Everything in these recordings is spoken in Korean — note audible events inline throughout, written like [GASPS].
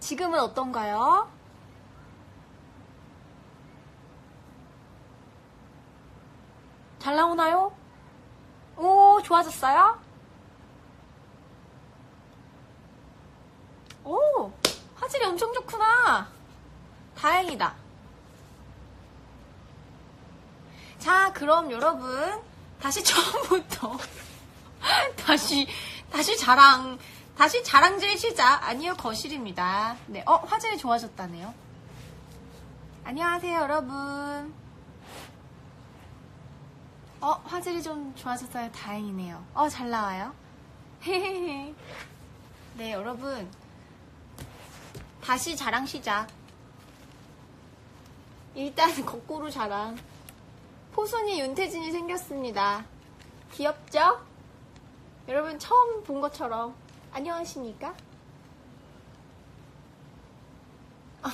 지금은 어떤가요? 잘 나오나요? 오, 좋아졌어요? 오, 화질이 엄청 좋구나. 다행이다. 자, 그럼 여러분, 다시 처음부터, [LAUGHS] 다시, 다시 자랑, 다시 자랑질 시작. 아니요, 거실입니다. 네, 어, 화질이 좋아졌다네요. 안녕하세요, 여러분. 어, 화질이 좀 좋아졌어요. 다행이네요. 어, 잘 나와요. [LAUGHS] 네, 여러분. 다시 자랑 시작. 일단 [LAUGHS] 거꾸로 자랑. 포순이 윤태진이 생겼습니다. 귀엽죠? 여러분 처음 본 것처럼 안녕하십니까? 아,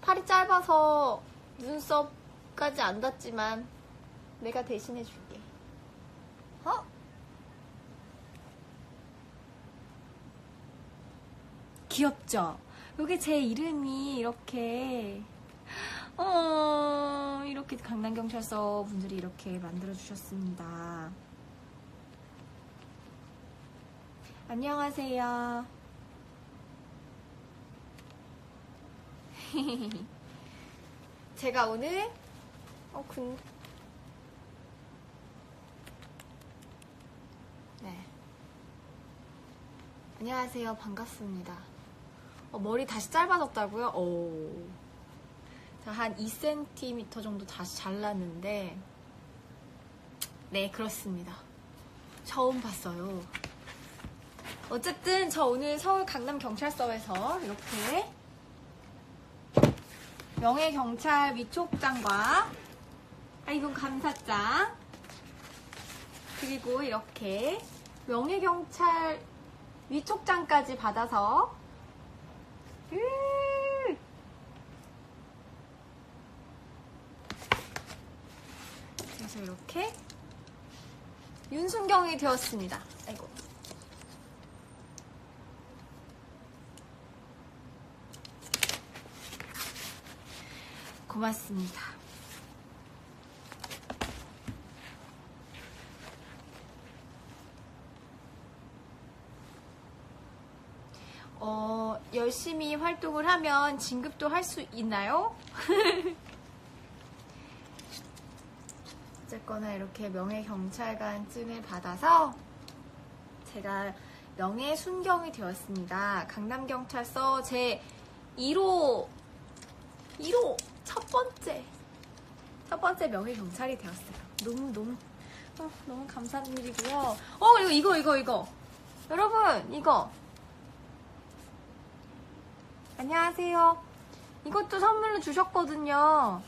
팔이 짧아서 눈썹까지 안 닿지만 내가 대신해 줄게. 어? 귀엽죠? 여기 제 이름이 이렇게 어 이렇게 강남경찰서 분들이 이렇게 만들어 주셨습니다. 안녕하세요. [LAUGHS] 제가 오늘 어 근. 네. 안녕하세요. 반갑습니다. 어, 머리 다시 짧아졌다고요? 오. 자, 한 2cm 정도 다시 잘랐는데, 네, 그렇습니다. 처음 봤어요. 어쨌든, 저 오늘 서울 강남 경찰서에서 이렇게 명예 경찰 위촉장과, 아, 이건 감사장, 그리고 이렇게 명예 경찰 위촉장까지 받아서, 음, 그래서 이렇게 윤순경이 되었습니다. 아이 고. 고맙습니다. 어, 열심히 활동을 하면 진급도 할 수 있나요? [LAUGHS] 어쨌거나 이렇게 명예경찰관증을 받아서 제가 명예순경이 되었습니다. 강남경찰서 제 1호, 1호 첫 번째, 첫 번째 명예 경찰이 되었어요. 너무, 너무, 어, 너무 감사한 일이고요. 어, 그리고 이거, 이거, 이거. 여러분, 이거. 안녕하세요. 이것도 선물로 주셨거든요.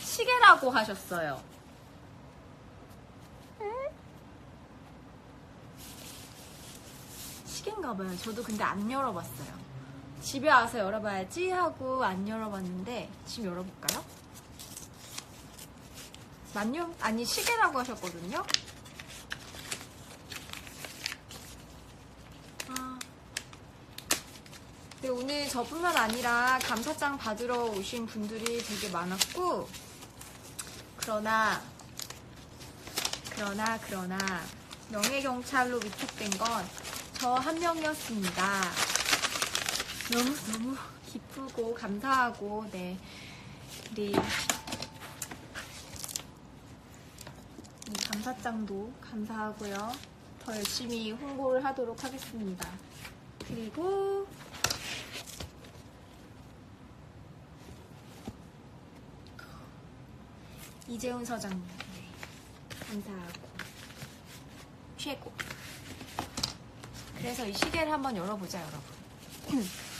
시계라고 하셨어요. 시계인가봐요. 저도 근데 안 열어봤어요. 집에 와서 열어봐야지 하고 안 열어봤는데 지금 열어볼까요? 만년 아니 시계라고 하셨거든요. 아. 네, 오늘 저뿐만 아니라 감사장 받으러 오신 분들이 되게 많았고 그러나 그러나 그러나 명예경찰로 위촉된 건 저 한 명이었습니다. 너무 너무 기쁘고 감사하고 네 우리 이 감사장도 감사하고요. 더 열심히 홍보를 하도록 하겠습니다. 그리고 이재훈 서장님 네, 감사하고 최고. 그래서 이 시계를 한번 열어보자 여러분. [CLEARS THROAT]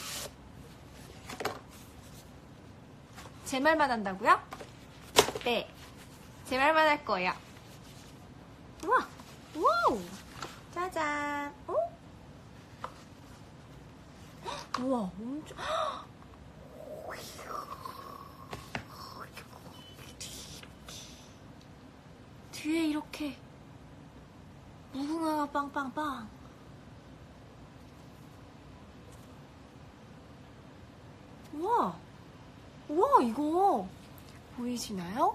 제 말만 한다고요? 네, 제 말만 할 거예요. 우와, 우와, 짜잔. 어? 우와, 엄청. 뒤에 이렇게 무궁화가 빵빵빵. 우와, 이거 보이시나요?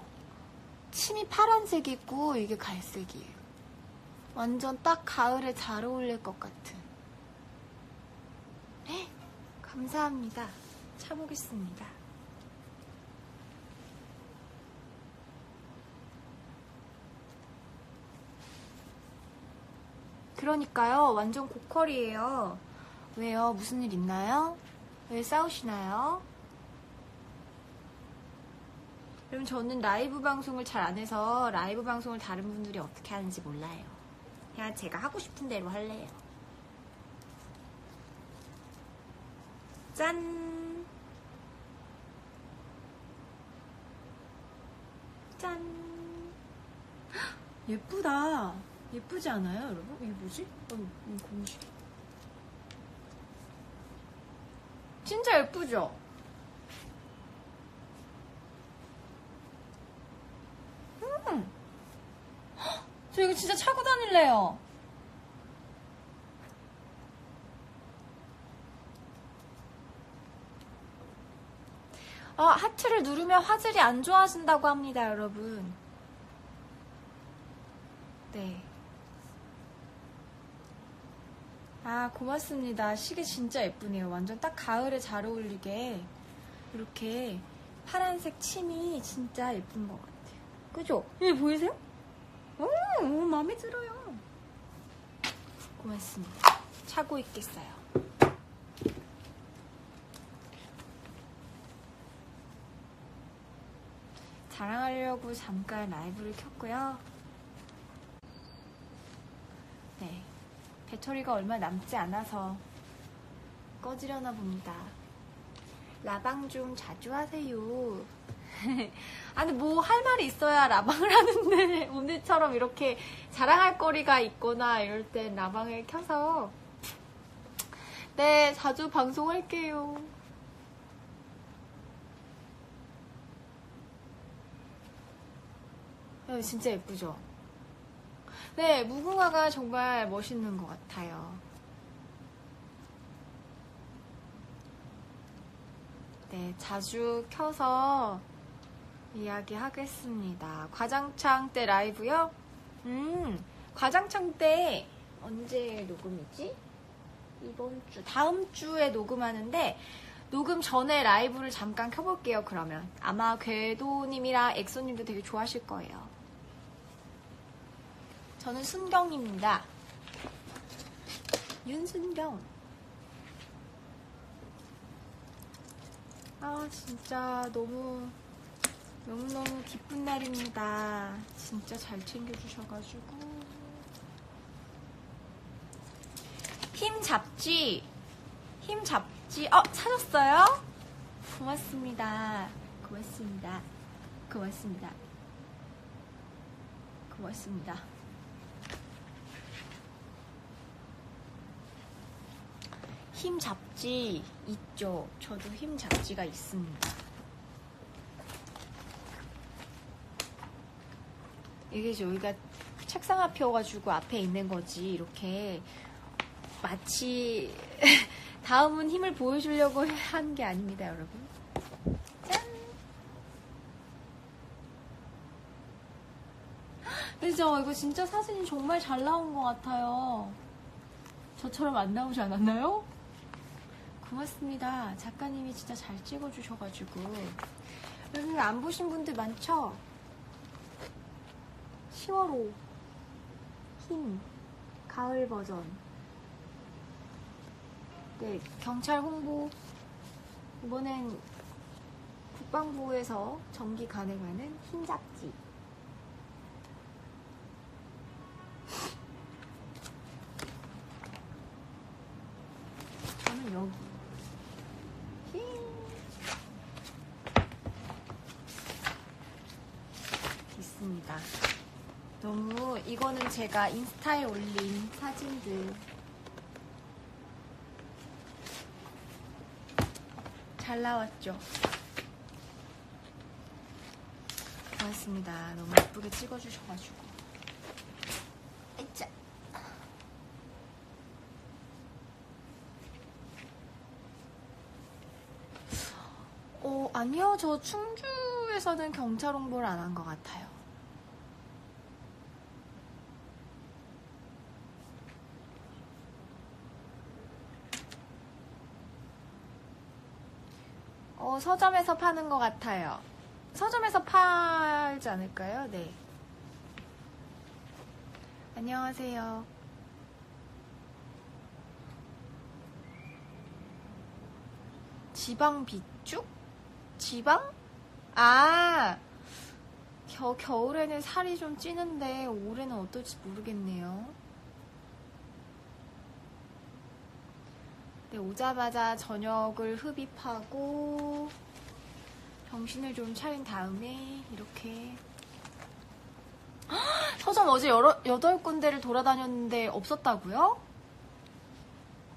침이 파란색이고 이게 갈색이에요. 완전 딱 가을에 잘 어울릴 것 같은. 네, 감사합니다. 차보겠습니다. 그러니까요, 완전 고퀄이에요. 왜요? 무슨 일 있나요? 왜 싸우시나요? 여러분, 저는 라이브 방송을 잘 안 해서 라이브 방송을 다른 분들이 어떻게 하는지 몰라요. 그냥 제가 하고 싶은 대로 할래요. 짠! 짠! 헉, [GASPS] 예쁘다. 예쁘지 않아요, 여러분? 이게 뭐지? 어, 이 공식. 진짜 예쁘죠? 음! 헉, 저 이거 진짜 차고 다닐래요. 어, 하트를 누르면 화질이 안 좋아진다고 합니다, 여러분. 네. 아, 고맙습니다. 시계 진짜 예쁘네요. 완전 딱 가을에 잘 어울리게. 이렇게 파란색 침이 진짜 예쁜 것 같아요. 그죠? 여기 보이세요? 오, 오, 마음에 들어요. 고맙습니다. 차고 있겠어요. 자랑하려고 잠깐 라이브를 켰고요. 네. 배터리가 얼마 남지 않아서 꺼지려나 봅니다. 라방 좀 자주 하세요. [LAUGHS] 아니, 뭐 할 말이 있어야 라방을 하는데, [LAUGHS] 오늘처럼 이렇게 자랑할 거리가 있거나 이럴 땐 라방을 켜서, 네, 자주 방송할게요. 네, 진짜 예쁘죠? 네, 무궁화가 정말 멋있는 것 같아요. 네, 자주 켜서 이야기하겠습니다. 과장창 때 라이브요? 음, 과장창 때 언제 녹음이지? 이번 주, 다음 주에 녹음하는데, 녹음 전에 라이브를 잠깐 켜볼게요, 그러면. 아마 궤도님이랑 엑소님도 되게 좋아하실 거예요. 저는 순경입니다. 윤순경. 아, 진짜 너무, 너무너무 기쁜 날입니다. 진짜 잘 챙겨주셔가지고. 힘 잡지. 힘 잡지. 어, 찾았어요? 고맙습니다. 고맙습니다. 고맙습니다. 고맙습니다. 힘 잡지 있죠. 저도 힘 잡지가 있습니다. 이게 여기가 책상 앞이어가지고 앞에 있는 거지. 이렇게 마치 [LAUGHS] 다음은 힘을 보여주려고 한 게 아닙니다, 여러분. 짠! 그죠? 이거 진짜 사진이 정말 잘 나온 것 같아요. 저처럼 안 나오지 않았나요? 고맙습니다. 작가님이 진짜 잘 찍어주셔가지고. 여러분 안 보신 분들 많죠? 10월 5. 힘. 가을 버전. 네, 경찰 홍보. 이번엔 국방부에서 정기 가능하는 힘 잡지. 저는 여기. 힘. 있습니다. 너무 이거는 제가 인스타에 올린 사진들 잘 나왔죠? 고맙습니다. 너무 예쁘게 찍어주셔가지고. 아이짜. 어, 아니. 아니요, 저 충주에서는 경찰 홍보를 안 한 것 같아요. 어, 서점에서 파는 것 같아요. 서점에서 팔지 않을까요? 네. 안녕하세요. 지방 비축? 지방? 아, 겨, 겨울에는 살이 좀 찌는데 올해는 어떨지 모르겠네요. 네, 오자마자 저녁을 흡입하고 정신을 좀 차린 다음에 이렇게 헉! [GASPS] 서점 어제 여러, 여덟 군데를 돌아다녔는데 없었다고요?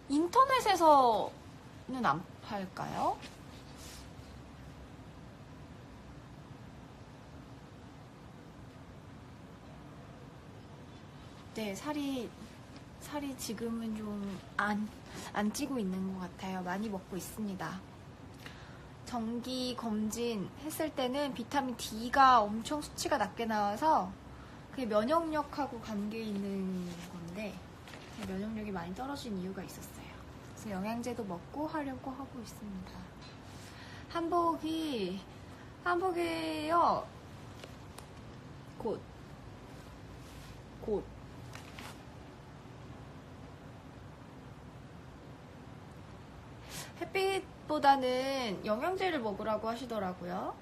인터넷에서는 안 팔까요? 네, 살이 살이 지금은 좀 안 안 찌고 있는 것 같아요. 많이 먹고 있습니다. 정기 검진 했을 때는 비타민 D가 엄청 수치가 낮게 나와서 그게 면역력하고 관계 있는 건데 제 면역력이 많이 떨어진 이유가 있었어요. 그래서 영양제도 먹고 하려고 하고 있습니다. 한복이 한복이요. 곧 곧. 햇빛보다는 영양제를 먹으라고 하시더라고요.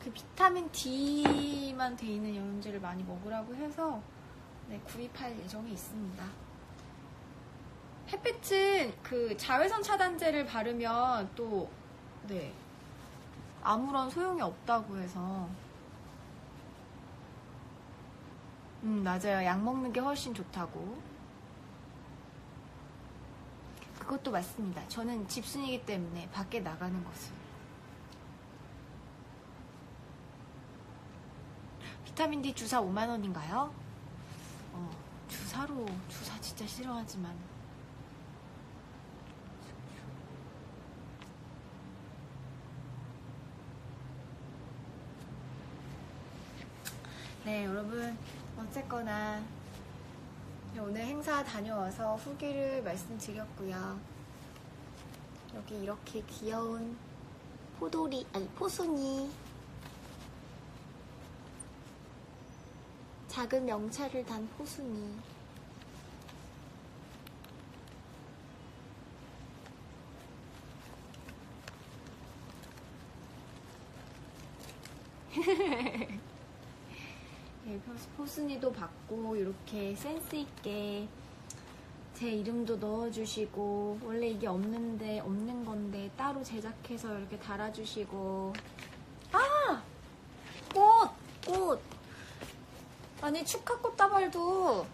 그 비타민 D만 돼 있는 영양제를 많이 먹으라고 해서 네, 구입할 예정이 있습니다. 햇빛은 그 자외선 차단제를 바르면 또 네, 아무런 소용이 없다고 해서 음, 맞아요. 약 먹는 게 훨씬 좋다고. 그것도 맞습니다. 저는 집순이기 때문에 밖에 나가는 것은. 비타민 D 주사 5만원인가요? 어, 주사로, 주사 진짜 싫어하지만. 네, 여러분. 어쨌거나 오늘 행사 다녀와서 후기를 말씀드렸고요. 여기 이렇게 귀여운 포도리, 아니 포순이 작은 명찰을 단 포순이 [LAUGHS] 네, 포순이도 받고 이렇게 센스 있게 제 이름도 넣어주시고 원래 이게 없는데 없는 건데 따로 제작해서 이렇게 달아주시고 아! 꽃! 꽃! 아니 축하 꽃다발도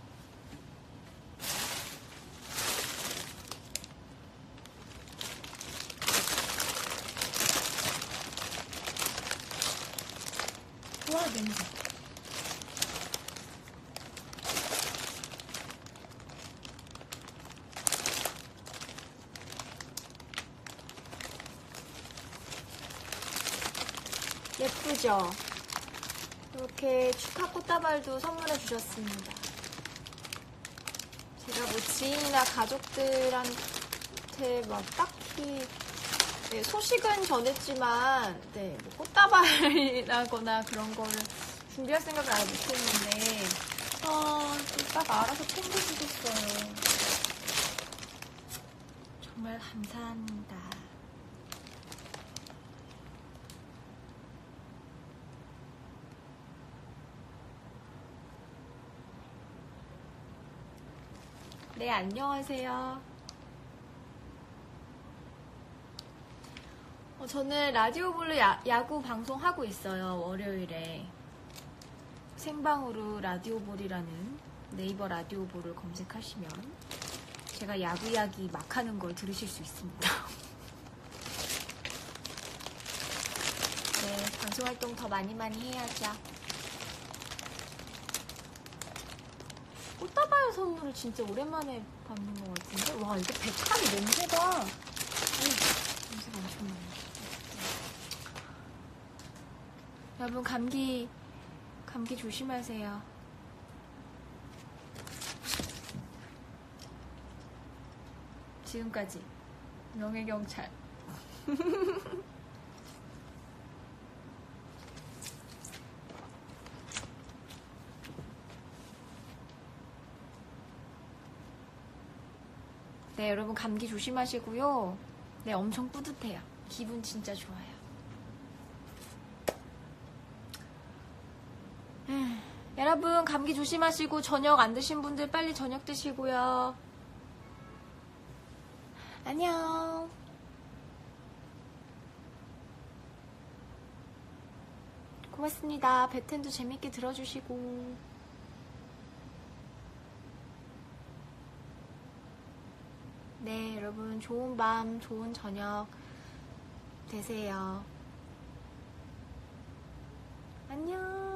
와 냄새 예쁘죠? 이렇게 축하 꽃다발도 선물해 주셨습니다. 제가 뭐 지인이나 가족들한테 막 딱히 네, 소식은 전했지만 네, 뭐 꽃다발이라거나 그런 거를 준비할 생각을 아예 못했는데 어, 딱 알아서 챙겨주셨어요. 정말 감사합니다. 네, 안녕하세요. 어, 저는 라디오 블루 야, 야구 방송하고 있어요, 월요일에. 생방으로 라디오볼이라는 네이버 라디오볼을 검색하시면 제가 야구 이야기 막 하는 걸 들으실 수 있습니다. [LAUGHS] 네, 방송 활동 더 많이 많이 해야죠. 꽃다발 사과의 선물을 진짜 오랜만에 받는 것 같은데? 와, 이거 백합이 냄새가. 오, 냄새가 엄청 나네. 여러분, 감기, 감기 조심하세요. 지금까지 명예경찰. [LAUGHS] 네, 여러분 감기 조심하시고요. 네, 엄청 뿌듯해요. 기분 진짜 좋아요. 음, 여러분 감기 조심하시고 저녁 안 드신 분들 빨리 저녁 드시고요. 안녕. 고맙습니다. 배텐도 재밌게 들어주시고. 네, 여러분 좋은 밤, 좋은 저녁 되세요. 안녕.